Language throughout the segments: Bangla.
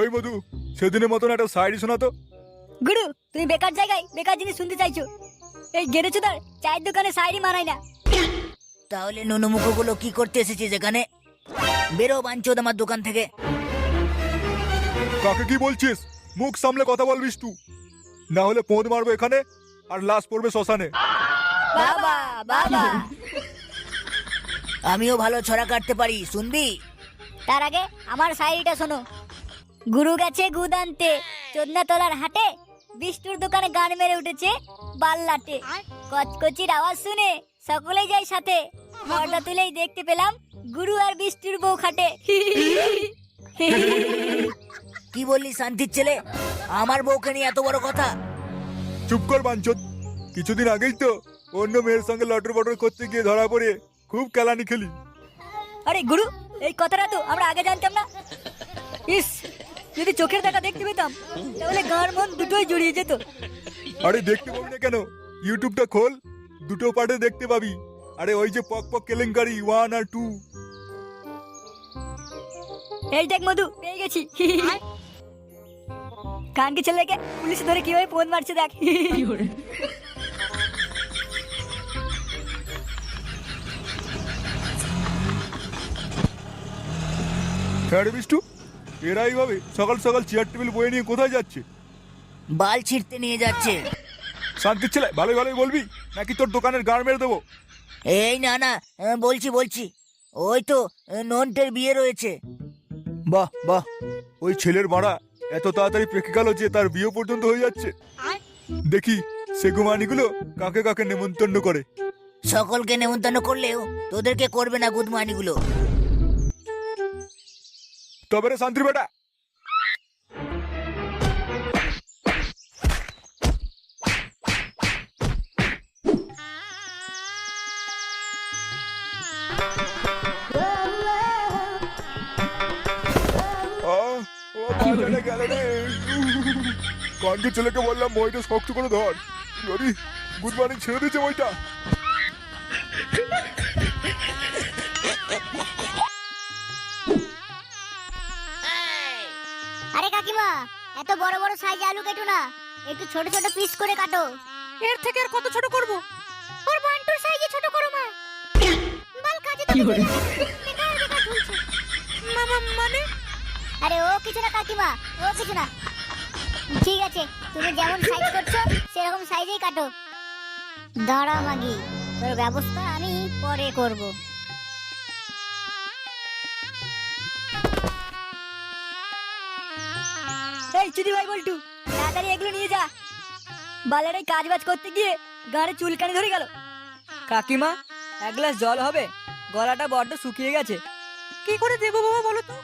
ওই মধু সেদিনের মতন একটা সাইড শোনাতো গুরু তুমি বেকার জায়গায় বেকার জিনিস শুনতে চাইছো। এই গেরেচুদার চায়ের দোকানে সাইডই মানায় না। তাহলে নুনুমুখগুলো কি করতে এসেছিস এখানে? বেরো বাঞ্চোদ আমার দোকান থেকে। কাকে কি বলছিস? মুখ সামলে কথা বলবিস তুই। না হলে পোঁদ মারবো এখানে আর লাশ পড়বে শ্মশানে। বাবা বাবা। আমিও ভালো ছড়া কাটতে পারি শুনবি? তার আগে আমার শায়রিটা শোনো। গুরু গেছে গুদ আনতে চোদনা তলার হাটে বিষ্ণুর দোকানে গান মেরে উঠেছে বাল্লাটে। কচকচির আওয়াজ শুনে সকলেই যায় সাথে। পর্দা তুলেই দেখতে পেলাম গুরু আর বিষ্ণুর বউ খাটে। কি বললি শান্তির ছেলে? আমার বউকে নিয়ে এত বড় কথা। চুপ কর বাঞ্চত কিছুদিন আগেই তো অন্য মেয়ের সঙ্গে লটর বটর করতে গিয়ে ধরা পড়ে খুব কেলানি খেলি। আরে গুরু এই কথাটা তো আমরা আগে জানতাম না। ইস যদি চোখের দেখা দেখতে পেতাম তাহলে গান মন দুটোই জড়িয়ে যেত। আরে দেখতে পাবি না কেন? ইউটিউবটা খোল দুটো পার্টে দেখতে পাবি। আরে ওই যে পক পক কেলেঙ্কারি ওয়ান আর টু এই দেখ মধু পেয়ে গেছি। কান কানকে ছেলেকে পুলিশ ধরে কীভাবে ফোন মারছে দেখ। হ্যাঁ বিষ্টু এরা এইভাবে সকাল সকাল চেয়ার টেবিল বয়ে নিয়ে কোথায় যাচ্ছে? বাল ছিঁড়তে নিয়ে যাচ্ছে। শান্তির ছেলে ভালোই ভালোই বলবি? নাকি তোর দোকানের গাড় মেরে দেবো? এই না না বলছি বলছি। ওই তো নন্টের বিয়ে রয়েছে। বাহ বাহ। ওই ছেলের মারা এত তাড়াতাড়ি পেকে গেল যে তার বিয়ে পর্যন্ত হয়ে যাচ্ছে। দেখি সে সেগুমানিগুলো কাকে কাকে নেমন্তন্ন করে? সকলকে নেমন্তন্ন করলেও তোদেরকে করবে না গুদমানিগুলো। তবে রে শান্তির বেটা। কানকে ছেলেকে বললাম বইটা শক্ত করে ধর। যদি গুড মর্নিং ছেড়ে দিয়েছে বইটা। কাকিমা এত বড় বড় সাইজে আলু কেটো না একটু ছোট ছোট পিস করে কাটো। এর থেকে আর কত ছোট করব? ওর বান্টুর সাইজে ছোট করো মা। বাল কাজে তো বেকার বেকার মামা মানে? আরে ও কিছু না কাকিমা ও কিছু না। ঠিক আছে তুমি যেমন সাইজ করছ সেরকম সাইজেই কাটো। দাঁড়া মাগি তোর ব্যবস্থা আমি পরে করব। এই চুদি ভাই বল্টু তাড়াতাড়ি এগুলো নিয়ে যা। বালের কাজ বাজ করতে গিয়ে গাড়ি চুলকানি ধরে গেল। কাকিমা এক গ্লাস জল হবে গলাটা বড্ড শুকিয়ে গেছে। কি করে দেবো বাবা বলো তো?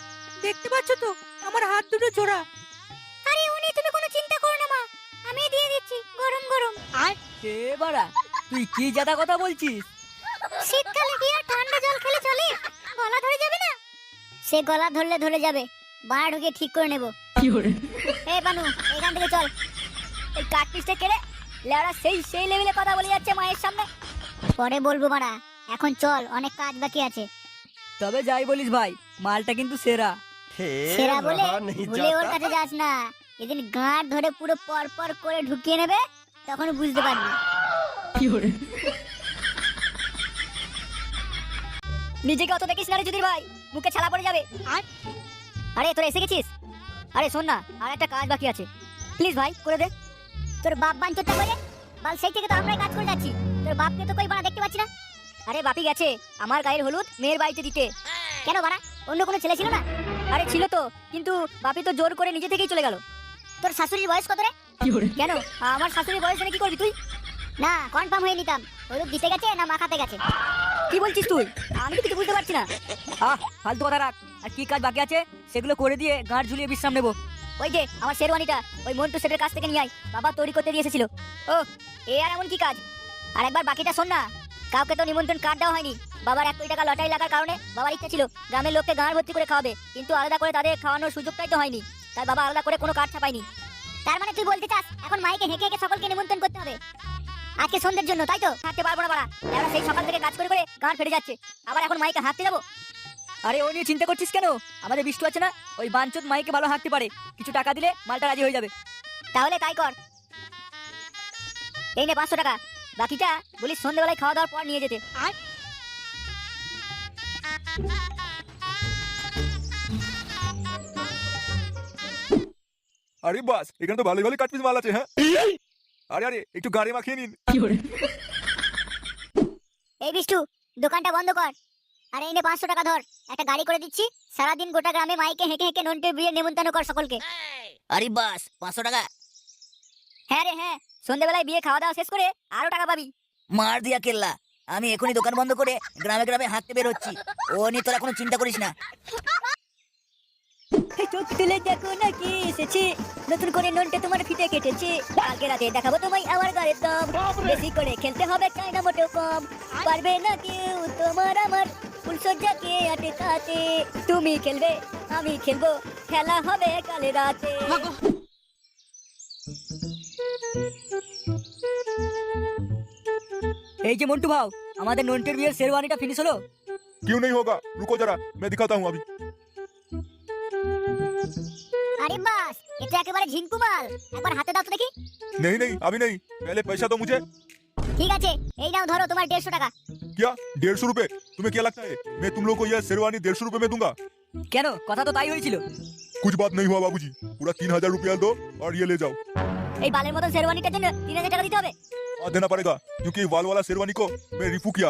দেখতে পাচ্ছ তো আমার হাত দুটো জোড়া। আরে উনি তুমি কোনো চিন্তা করো না মা আমি দিয়ে দিচ্ছি গরম গরম। আর এ বাড়া তুই কি জাদা কথা বলছিস? শীতকালে কি আর ঠান্ডা জল খেলে চলে? গলা ধরে যাবে না? সে গলা ধরলে ধরে যাবে। বাড়া ঢুকে ঠিক করে নেব। এই বানু এখান থেকে চল। এই কাঠ পিসটা কেড়ে লেওড়া সেই সেই লেভেলে কথা বলে যাচ্ছে মায়ের সামনে। পরে বলব মারা এখন চল অনেক কাজ বাকি আছে। তবে যাই বলিস ভাই মালটা কিন্তু সেরা। সেরা বলে ভুলে ওর কাছে যাস না। এদিন গাঁট ধরে পুরো পর পর করে ঢুকিয়ে নেবে তখন বুঝতে পারবি। নিজেকে অত দেখিস না রে যুদির ভাই মুখে ছালা পড়ে যাবে। আর? আরে তোরা এসে গেছিস? আরে শোন না আর একটা কাজ বাকি আছে। প্লিজ ভাই করে দে। তোর বাপ বাঞ্চটা করে? বাল সেই থেকে তো আমরাই কাজ করে যাচ্ছি। তোর বাপকে তো কই বানা দেখতে পাচ্ছি না? আরে বাপি গেছে। আমার গায়ের হলুদ মেয়ের বাড়িতে দিতে। কেন বানা? অন্য কোনো ছেলে ছিল না? আরে ছিল তো কিন্তু বাপি তো জোর করে নিজে থেকেই চলে গেল। তোর শাশুড়ির বয়স কত রে? কেন? আমার শাশুড়ির বয়স জেনে কি করবি তুই? না কনফার্ম হয়ে নিতাম। হলুদ দিতে গেছে না মাখাতে গেছে? কি বলছিস তুই? আমি তো কিছু বুঝতে পারছি না। আহ ফালতু কথা রাখ। আর কি কাজ বাকি আছে সেগুলো করে দিয়ে গাঁট ঝুলিয়ে বিশ্রাম নেব। ওই যে আমার শেরওয়ানিটা ওই মন্টু সেটের কাছ থেকে নিয়ে আয়। বাবা তৈরি করতে দিয়ে এসেছিল। ও এ আর এমন কি কাজ? আর একবার বাকিটা শোন না। কাউকে তো নিমন্ত্রণ কার্ড দেওয়া হয়নি। বাবার এক কোটি টাকা লটারি লাগার কারণে বাবার ইচ্ছা ছিল গ্রামের লোককে গাঁড় ভর্তি করে খাওয়াবে। কিন্তু আলাদা করে তাদের খাওয়ানোর সুযোগটাই তো হয়নি। তাই বাবা আলাদা করে কোনো কার্ড ছাপায়নি। তার মানে তুই বলতে চাস এখন মাইকে হেঁকে হেঁকে সকলকে নিমন্ত্রণ করতে হবে? আজকে সন্ধ্যের জন্য তাই তো? থাকতে পারব না বাড়া। এরা সেই সকাল থেকে কাজ করে করে গাঁড় ফেটে যাচ্ছে। আবার এখন মাইকে হাঁটতে যাব। আরে ও নিয়ে চিন্তা করছিস কেন? আমাদের বিষ্টু আছে না? ওই বাঞ্চত মাইকে ভালো হাঁকতে পারে। কিছু টাকা দিলে মালটা রাজি হয়ে যাবে। তাহলে তাই কর। এই নে পাঁচশো টাকা। বাকিটা বলিস সন্ধ্যেবেলায় খাওয়া দাওয়ার পর নিয়ে যেতে। আর? আরে বাস এখানে তো ভালোই ভালোই কাটপিস মাল আছে হ্যাঁ? আরে আরে একটু গাড়ি মাখিয়ে নিন। এই বিষ্টু দোকানটা বন্ধ কর। আর এই নে পাঁচশো টাকা ধর। একটা গাড়ি করে দিচ্ছি সারাদিন গোটা গ্রামে মাইকে হেঁকে হেঁকে নন্টের বিয়ে নেমন্তন্ন কর সকলকে। আরে বাস পাঁচশো টাকা। হ্যাঁ রে হ্যাঁ সন্ধ্যেবেলায় বিয়ে খাওয়া দাওয়া শেষ করে আরও টাকা পাবি। মার দিয়া কেল্লা আমি এখনই দোকান বন্ধ করে গ্রামে গ্রামে হাঁটতে বের হচ্ছি ও নিয়ে তোরা কোনো চিন্তা করিস না। চোখ তুলে দেখো না কি এসেছে নতুন করে ননটা তোমার ফিতে কেটেছে কালকে রাতে দেখাবো তোমায় আমার গাড়ির দম বেশি করে খেলতে হবে চাই না মোটেও কম পারবে না কেউ তোমার আমার ফুলসজ্জাকে আটকাতে তুমি খেলবে আমি খেলবো খেলা হবে কালে রাতে এই যে মন্টু ভাও আমাদের নন্টের বিয়ের শেরওয়ানিটা ফিনিশ হলো क्यों नहीं होगा रुको जरा मैं दिखाता हूँ अभी আরে বাস এটা একেবারে ঝিঙ্কু মাল একবার হাতে দাও তো দেখি नहीं नहीं अभी नहीं पहले पैसा दो मुझे ঠিক আছে এই নাও ধরো তোমার দেড়শো টাকা क्या डेढ़ सौ रुपए तुम्हें क्या लगता है मैं तुम लोग को यह शेरवानी डेढ़ सौ रुपए में दूंगा কেন কথা তো তাই হয়েছিল कुछ बात नहीं हुआ बाबूजी पूरा तीन हजार रुपया दो और ये ले जाओ এই বালের মতন শেরওয়ানিটার জন্য তিন হাজার টাকা দিতে হবে और देना पड़ेगा क्योंकि वाल वाला शेरवानी को मैं रिफू किया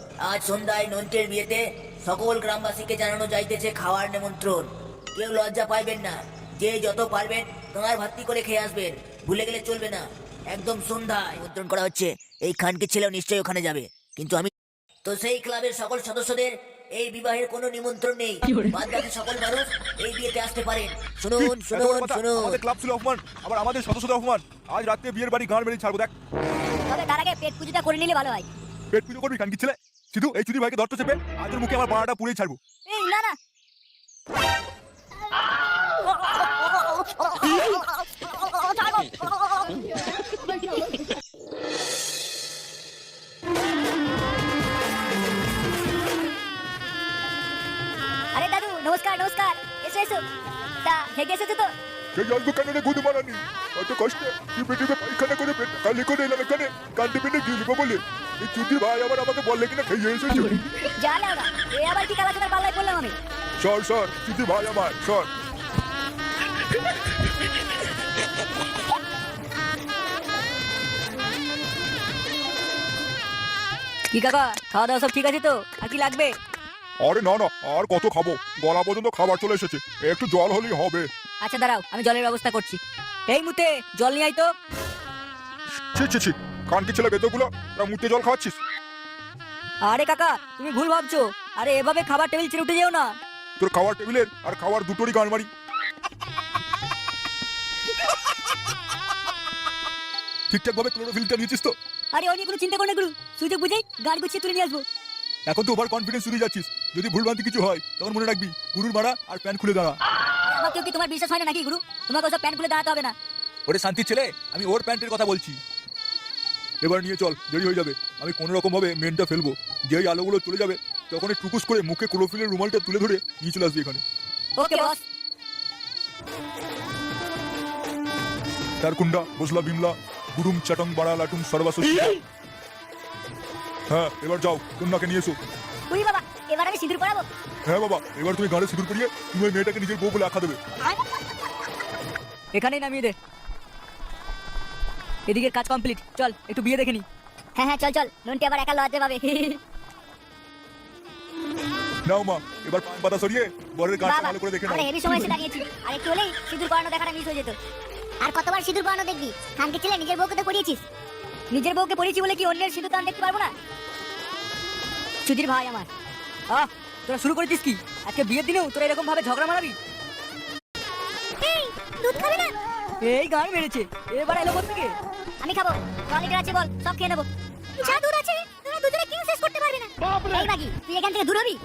আজ সন্ধ্যায় নন্টের বিয়েতে সকল গ্রামবাসীকে জানানো যাইতেছে খাওয়ার নিমন্ত্রণ। কেউ লজ্জা পাইবেন না। যে যত পারবেন তোমার ভাত্তি করে খেয়ে আসবেন। ভুলে গেলে চলবে না। একদম সন্ধ্যায় নিমন্ত্রণ করা হচ্ছে। এই খানকে ছেলেও নিশ্চয়ই ওখানে যাবে। কিন্তু আমি তো সেই ক্লাবের সকল সদস্যদের এই বিবাহের কোনো নিমন্ত্রণ নেই। বাদ বাকি সকল মানুষ এই বিয়েতে আসতে পারেন। শুনুন শুনুন শুনুন। আমাদের ক্লাব ছিল অপমান। আবার আমাদের সদস্যদের অপমান। আজ রাতে বিয়ের বাড়ি গান মেরে ছাড়বো দেখ। তবে তার আগে পেট পুজোটা করে নিলে ভালো হয়। পেট পুজো করবি কানকি ছেলে? শুধু এই চুরি ভাইকে ধরতে চেপে আজ ওর মুখে আমার বাড়াটা পুড়িয়ে ছাড়বো। এই না না। আরে দাদু নমস্কার নমস্কার। এসো এসো। তা হেগে এসেছ তো? সেই আসব কেন রে গুদু মারানি। অত কষ্টে তুই পেটিতে পায়খানা করে পেট খালি করে এলাম এখানে। কান্দে পেটে গিলবো বলে। এই ভাই আবার আমাকে বললে কিনা খেয়ে এসেছ? যা লাউডা এ আবার কি কালা চোদার পাল্লায় পড়লাম আমি? সর সর ভাই আমার সর। কি কাকা খাওয়া দাওয়া সব ঠিক আছে তো? আর কি লাগবে? আরে না না আর কত খাব? গলা পর্যন্ত খাবার চলে এসেছে। একটু জল হলেই হবে। আচ্ছা দাঁড়াও আমি জলের ব্যবস্থা করছি। এই মুতে জল নিয়ে আয় তো। ছি ছি ছি। কানকি ছেলে বেদগুলো? মুতে জল খাওয়াচ্ছিস? আরে কাকা তুমি ভুল ভাবছ। আরে এভাবে খাবার টেবিল ছেড়ে উঠে যেও না। তোর খাওয়ার টেবিলের আর খাওয়ার দুটোরই গান মারি ঠিকঠাক ভাবে ক্লোরোফিলটা নিয়েছিস তো? আরে কোনো চিন্তা করো না গুরু। সুযোগ বুঝেই গাড়ি গুছিয়ে তুলে নিয়ে আসব। এখন তো ওভার কনফিডেন্স শুনে যাচ্ছিস। যদি ভুলভ্রান্তি কিছু হয় তখন মনে রাখবি গুরুর মারা আর প্যান্ট খুলে দাঁড়া। আমাকেও কি তোমার বিশ্বাস হয় না নাকি গুরু? তোমাকে ওসব প্যান্ট খুলে দাঁড়াতে হবে না। ওরে শান্তির ছেলে আমি ওর প্যান্টের কথা বলছি। এবার নিয়ে চল দেরি হয়ে যাবে। আমি কোনো রকম ভাবে মেনটা ফেলব। যেই আলোগুলো চলে যাবে তখন টুকুস করে মুখে ক্লোফিলের রুমালটা তুলে ধরে নিয়ে চলে আসবি এখানে। ওকে বস। তারকুন্ডা বসলা বিমলা গুরুম চাটং বাড়া লাটুং সর্বাস হ্যাঁ এবার যাও কন্যাকে নিয়ে এসো। উই বাবা এবার আমি সিঁদুর পরাবো? হ্যাঁ বাবা এবার তুমি গাড়ি সিঁদুর করিয়ে তুমি মেয়েটাকে নিজের বউ বলে আখ্যা দেবে। এখানেই নামিয়ে দে। এদিকে কাজ কমপ্লিট চল একটু বিয়ে দেখে নি। হ্যাঁ হ্যাঁ চল চল। নন্টি আবার একা লজ্জা পাবে। নাও মা এবার পান পাতা সরিয়ে বরের বাবা ভালো করে দেখে নাও। হেভি সময় এসে দাঁড়িয়েছি। আর একটু হলেই সিঁদুর পরানো দেখাটা মিস হয়ে যেত। আর কতবার সিঁদুর পরানো দেখবি? খানকে ছেলে নিজের বউকে তো পরিয়েছিস। নিজের বউকে পরিয়েছি বলে কি অন্যের সিঁদুর তো আমি দেখতে পারব না? সুধীর ভাই আমার। আহ তোরা শুরু করে করেছিস কি? আজকে বিয়ের দিনেও তোরা এরকম ভাবে ঝগড়া মারাবি? এই দুধ খাবে না? এই গান মেরেছে এবার এলো থেকে আমি খাব। কোয়ালিটি আছে বল সব খেয়ে নেব। যা আছে? তোরা দুজনে কেউ শেষ করতে পারবে না। এই বাকি তুই এখান থেকে দূর হবি?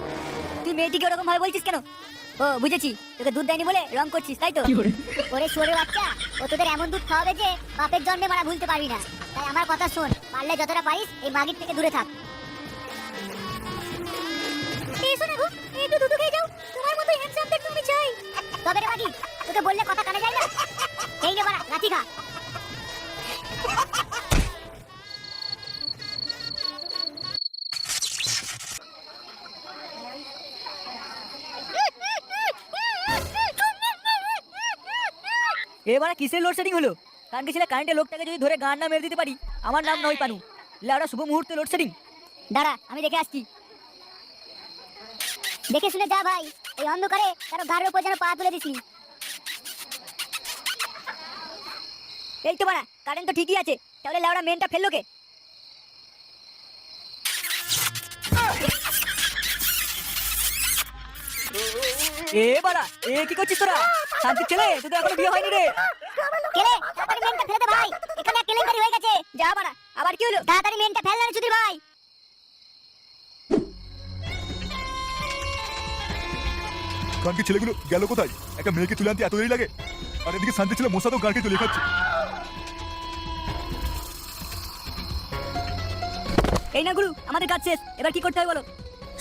তুই মেয়েটিকে ওরকম ভাবে বলছিস কেন? ও বুঝেছি। তোকে দুধ দেয়নি বলে রং করছিস তাই তো? ওরে শুয়োরের বাচ্চা ও তোদের এমন দুধ খাওয়াবে যে বাপের জন্মে মারা ভুলতে পারবি না। তাই আমার কথা শোন পারলে যতটা পারিস এই মাগির থেকে দূরে থাক। এসো না গো একটু দুধ খেয়ে যাও। তোমার মতো হ্যান্ডসাম দেখতে আমি চাই। তবে রে মাগি তোকে বললে কথা কানে যায় না? এই নে বাড়া লাঠি খা। এবার কিসের লোডশেডিং হলো? কারণ কি ছেলে কারেন্টের লোকটাকে যদি ধরে গান না মেরে দিতে পারি আমার নাম নয় পানু। লেওড়া শুভ মুহূর্তে লোডশেডিং দাঁড়া আমি দেখে আসছি। দেখে শুনে যা ভাই এই অন্ধকারে কারও গাড়ির উপর যেন পা তুলে দিসনি। এই তো বাড়া কারেন্ট তো ঠিকই আছে তাহলে লেওড়া মেনটা ফেলল কে? এ বাড়া এ কি করছিস তোরা? শান্তি ছেলে তোদের এখনও বিয়ে হয়নি রে। কেলে তাড়াতাড়ি মেনটা ফেলে দে ভাই এখানে কেলেঙ্কারি হয়ে গেছে। যা বাড়া আবার কি হলো? তাড়াতাড়ি মেনটা ফেল না রে চুদির ভাই। কানকি ছেলেগুলো গেল কোথায়? একটা মেয়েকে তুলে আনতে এত দেরি লাগে? আর এদিকে শান্তি ছেলে মশা তো গানকে চলে খাচ্ছে। এই না গুরু, আমাদের কাজ শেষ। এবার কি করতে হবে বলো?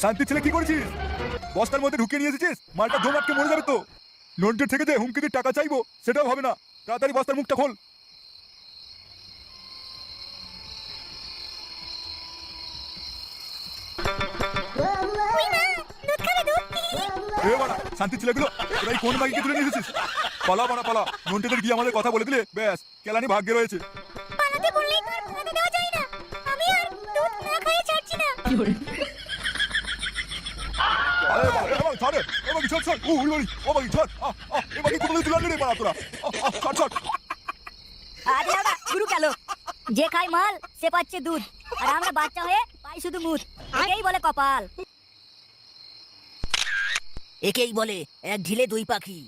শান্তি ছেলে, কি করেছিস? বস্তার মধ্যে ঢুকিয়ে নিয়ে এসেছিস? মালটা আটকে মরে যাবে তো। থেকে যে হুমকি দিয়ে টাকা চাইব, সেটাও হবে না। তাড়াতাড়ি বস্তার মুখটা খোল। শান্তি ছেলেগুলো কোন বাইকে তুলে নিয়ে এসেছিস? পালা পালা। নন্টেদের গিয়ে আমাদের কথা বলে দিলে, ব্যাস, কেলানি ভাগ্যে রয়েছে। ছাড়ছি না আরে বাবা, এ বাবা, ছাড় রে। এ বাবা, ছাড়, ছাড়। ও, উড়ি বাড়ি। ও বাড়ি, ছাড়। আহ, আহ, এ বাড়ি কোথাও তুলে আনলি রে বাড়া তোরা। আহ, আহ, ছাড়, ছাড়। আজ লেওড়া গুরু গেল যে খায় মাল সে পাচ্ছে দুধ আর আমরা বাচ্চা হয়ে পাই শুধু মুদ এটাই বলে কপাল একেই বলে এক ঢিলে দুই পাখি